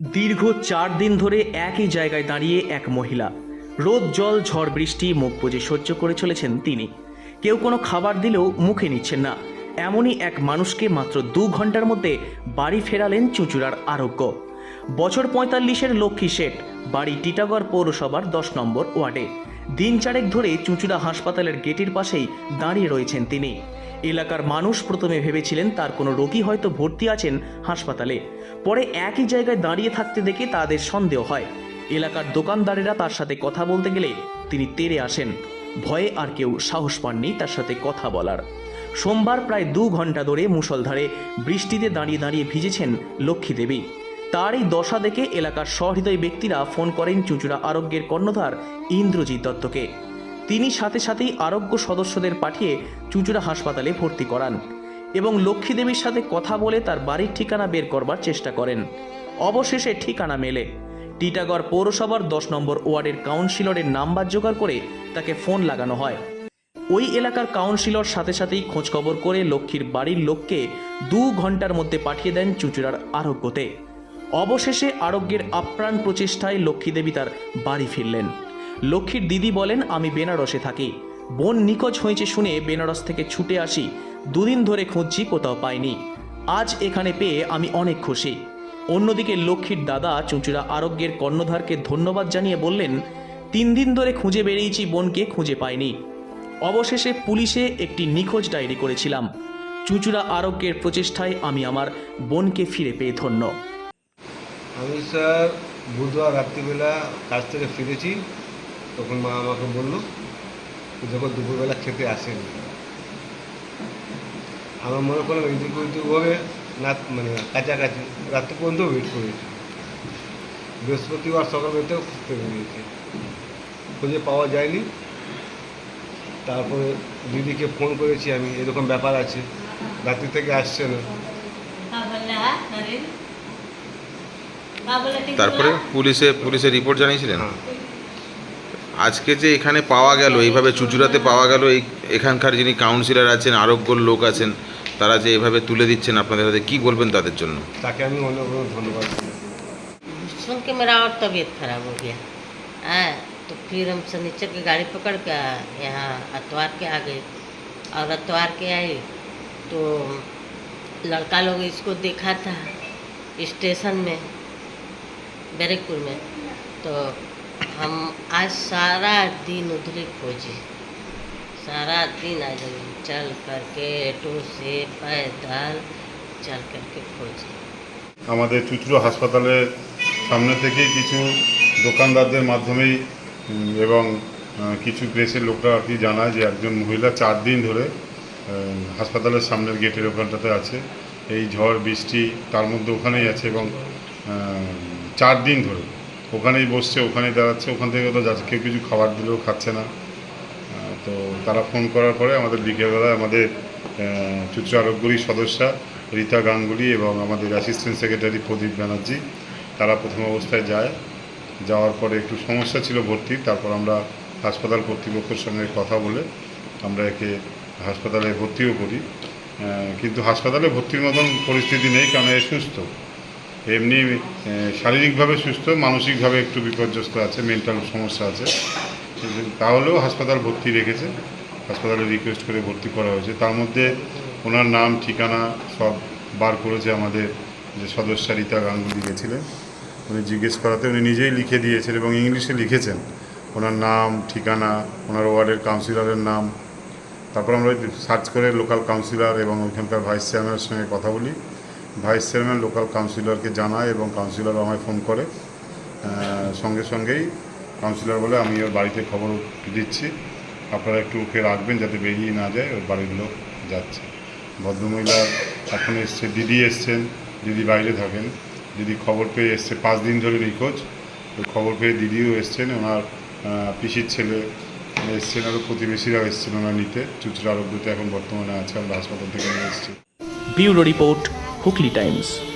দীর্ঘ চার দিন ধরে একই জায়গায় দাঁড়িয়ে এক মহিলা। রোদ, জল, ঝড়, বৃষ্টি, মুখ বুজে সহ্য করে চলেছেন তিনি। কেউ কোনো খাবার দিলেও মুখে নিচ্ছেন না। এমনই এক মানুষকে মাত্র দু ঘণ্টার মধ্যে বাড়ি ফেরালেন চুঁচুড়ার আরোগ্য। বছর পঁয়তাল্লিশের লক্ষ্মী শেঠ, বাড়ি টিটাগড় পৌরসভার দশ নম্বর ওয়ার্ডে। দিন চারেক ধরে চুঁচুড়া হাসপাতালের গেটের পাশেই দাঁড়িয়ে রয়েছেন তিনি। এলাকার মানুষ প্রথমে ভেবেছিলেন তার কোনো রোগী হয়তো ভর্তি আছেন হাসপাতালে। পরে একই জায়গায় দাঁড়িয়ে থাকতে দেখে তাদের সন্দেহ হয়। এলাকার দোকানদারেরা তার সাথে কথা বলতে গেলে তিনি তেড়ে আসেন। ভয়ে আর কেউ সাহস পাননি তার সাথে কথা বলার। সোমবার প্রায় দু ঘণ্টা ধরে মুষলধারে বৃষ্টিতে দাঁড়িয়ে দাঁড়িয়ে ভিজেছেন লক্ষ্মী দেবী। তার এই দশা দেখে এলাকার সহৃদয় ব্যক্তিরা ফোন করেন চুঁচুড়া আরোগ্যের কর্ণধার ইন্দ্রজিৎ দত্তকে। তিনি সাথে সাথেই আরোগ্য সদস্যদের পাঠিয়ে চুঁচুড়া হাসপাতালে ভর্তি করান এবং লক্ষ্মী দেবীর সাথে কথা বলে তার বাড়ির ঠিকানা বের করবার চেষ্টা করেন। অবশেষে ঠিকানা মেলে। টিটাগড় পৌরসভার দশ নম্বর ওয়ার্ডের কাউন্সিলরের নাম্বার জোগাড় করে তাকে ফোন লাগানো হয়। ওই এলাকার কাউন্সিলর সাথে সাথেই খোঁজখবর করে লক্ষ্মীর বাড়ির লোককে দু ঘণ্টার মধ্যে পাঠিয়ে দেন চুঁচুড়ার আরোগ্যতে। অবশেষে আরোগ্যের আপ্রাণ প্রচেষ্টায় লক্ষ্মী দেবী তার বাড়ি ফিরলেন। লক্ষ্মীর দিদি বলেন, আমি বেনারসে থাকি। বোন নিখোঁজ হয়েছে শুনে বেনারস থেকে ছুটে আসি। দুদিন ধরে খুঁজছি, কোথাও পাইনি। আজ এখানে পেয়ে আমি অনেক খুশি। অন্যদিকে লক্ষ্মীর দাদা চুঁচুড়া আরোগ্যের কর্ণধারকে ধন্যবাদ জানিয়ে বললেন, তিন দিন ধরে খুঁজে বেরিয়েছি, বোনকে খুঁজে পাইনি। অবশেষে পুলিশে একটি নিখোঁজ ডায়েরি করেছিলাম। চুঁচুড়া আরোগ্যের প্রচেষ্টায় আমি আমার বোনকে ফিরে পেয়ে ধন্য। আমি স্যার, বুধবার রাত্রিবেলা কাজ থেকে ফিরেছি। তখন মা আমাকে বলল যখন দুপুরবেলা খেতে আসেনি আমার মনে করলাম এইদিক ওইদিক হবে না মানে কাছাকাছি রাত্রি পর্যন্ত ওয়েট করেছি বৃহস্পতিবার সকাল সকালবেলাতেও খুঁজতে বেরিয়েছে। খুঁজে পাওয়া যায়নি। তারপরে দিদিকে ফোন করেছি আমি এরকম ব্যাপার আছে রাত্রি থেকে আসছে না। তারপরে পুলিশে পুলিশে রিপোর্ট জানিয়েছিলেন? হ্যাঁ। আজকে যে এখানে পাওয়া গেল এইভাবে চুচুড়াতে পাওয়া গেল এই এখানকার যিনি কাউন্সিলর আছেন আরোগ্যর লোক আছেন তারা যে এভাবে তুলে দিচ্ছেন আপনাদের হাতে কি বলবেন তাদের জন্য তাকে আমি অনেক অনেক ধন্যবাদ দিই सुन के मेरा और तबीयत खराब हो गया हाँ तो फिर हम शनिचर की गाड़ी पकड़ के यहाँ अतवार के आ गए और अतवार के आए तो लड़का लोग इसको देखा था स्टेशन में बैरकपुर में तो हम आज सारा दिन उधर खोजे सारा दिन आज हम चल करके ऑटो से पैदल चल करके खोजे আমাদের চুচড়ো হাসপাতালের সামনে থেকেই কিছু দোকানদারদের মাধ্যমেই উম, এবং আহ, কিছু প্রেসের লোকরা আর কি জানায় যে একজন মহিলা চার দিন ধরে আহ, হাসপাতালের সামনের গেটের ওখানটাতে আছে এই ঝড় বৃষ্টি তার মধ্যে ওখানেই আছে এবং আহ, চার দিন ধরে ওখানেই বসছে, ওখানেই দাঁড়াচ্ছে, ওখান থেকে তো যাচ্ছে কেউ কিছু খাবার দিলেও খাচ্ছে না। তো তারা ফোন করার পরে আমাদের বিকেলবেলায় আমাদের চুচু আরোগ্যরী সদস্যা রীতা গাঙ্গুলি এবং আমাদের অ্যাসিস্ট্যান্ট সেক্রেটারি প্রদীপ ব্যানার্জি, তারা প্রথম অবস্থায় যায়। যাওয়ার পরে একটু সমস্যা ছিল ভর্তির, তারপর আমরা হাসপাতাল কর্তৃপক্ষের সঙ্গে কথা বলে আমরা একে হাসপাতালে ভর্তিও করি। কিন্তু হাসপাতালে ভর্তির মতন পরিস্থিতি নেই, কারণ এ সুস্থ। এমনি শারীরিকভাবে সুস্থ, মানসিকভাবে একটু বিপর্যস্ত আছে মেন্টাল সমস্যা আছে। তাহলেও হাসপাতাল ভর্তি রেখেছে, হাসপাতালে রিকোয়েস্ট করে ভর্তি করা হয়েছে। তার মধ্যে ওনার নাম, ঠিকানা সব বার করেছে আমাদের যে সদস্য রীতা গাঙ্গুলি গেছিলেন। উনি জিজ্ঞেস করাতে, উনি নিজেই লিখে দিয়েছেন এবং ইংলিশে লিখেছেন। ওনার নাম, ঠিকানা, ওনার ওয়ার্ডের কাউন্সিলরের নাম। তারপর আমরা সার্চ করে লোকাল কাউন্সিলর এবং ওইখানকার ভাইস চেয়ারম্যানের সঙ্গে কথা বলি। ভাইস চেয়ারম্যান লোকাল কাউন্সিলরকে জানায় এবং কাউন্সিলর আমায় ফোন করে। সঙ্গে সঙ্গেই কাউন্সিলর বলে, আমি ওর বাড়িতে খবর দিচ্ছি। আপনারা একটু ওকে রাখবেন যাতে বেরিয়ে না যায়, ওর বাড়ির লোক যাচ্ছে। ভদ্রমহিলা এখন এসছে, দিদি এসছেন, দিদি বাইরে থাকেন। দিদি খবর পেয়ে এসছে, পাঁচ দিন ধরে নিখোঁজ। খবর পেয়ে দিদিও এসছেন, ওনার পিসির ছেলে এসছেন আরও, প্রতিবেশীরাও এসছেন ওনার নিতে। চুচড়া আরোগ্যতে এখন বর্তমানে আছে, আমরা হাসপাতাল থেকে নিয়ে এসেছি। Bureau report Hookley Times.